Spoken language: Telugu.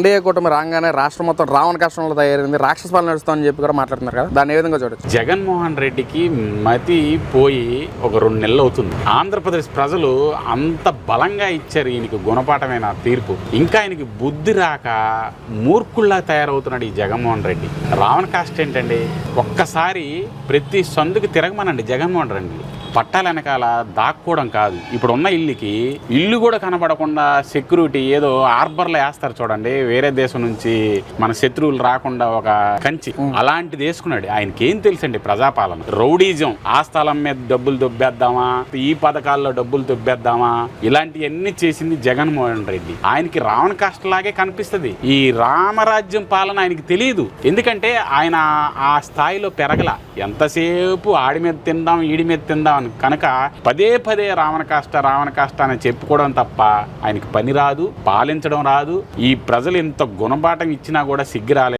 ఎన్డీఏ కూటమి రాగానే రాష్ట్రం మొత్తం రావణ కష్టంలో తయారైంది. రాక్షస పాలన నడుస్తామని చెప్పి కూడా మాట్లాడుతున్నారు కదా. దాన్ని ఏ విధంగా చూడొచ్చు? జగన్మోహన్ రెడ్డికి మతి పోయి ఒక రెండు నెలలు అవుతుంది. ఆంధ్రప్రదేశ్ ప్రజలు అంత బలంగా ఇచ్చారు ఈయనకి గుణపాఠమైన తీర్పు. ఇంకా ఆయనకి బుద్ధి రాక మూర్ఖుల్లా తయారవుతున్నాడు ఈ జగన్మోహన్ రెడ్డి. రావణ కాస్ట్ ఏంటండి? ఒక్కసారి ప్రతి సందుకి తిరగమనండి జగన్మోహన్ రెడ్డి. పట్టాల వెనకాల దాక్కోవడం కాదు. ఇప్పుడు ఉన్న ఇల్లుకి ఇల్లు కూడా కనబడకుండా సెక్యూరిటీ ఏదో ఆర్బర్లో వేస్తారు చూడండి. వేరే దేశం నుంచి మన శత్రువులు రాకుండా ఒక కంచి అలాంటిది వేసుకున్నాడు ఆయనకి ఏం తెలుసండి ప్రజాపాలన? రౌడీజం. ఆ స్థలం మీద డబ్బులు దొబ్బేద్దామా? ఈ పథకాల్లో డబ్బులు దొబ్బేద్దామా? ఇలాంటివన్నీ చేసింది జగన్మోహన్ రెడ్డి. ఆయనకి రావణ కష్టలాగే కనిపిస్తుంది. ఈ రామరాజ్యం పాలన ఆయనకి తెలియదు. ఎందుకంటే ఆయన ఆ స్థాయిలో పెరగల. ఎంతసేపు ఆడి మీద తిందాం ఈడి మీద తిందాం అని కనుక పదే పదే రావణ కాష్ట రావణ కాష్ట అని చెప్పుకోవడం తప్ప ఆయనకి పని రాదు పాలించడం రాదు. ఈ ప్రజలు ఇంత గుణపాఠం ఇచ్చినా కూడా సిగ్గు రాలేదు.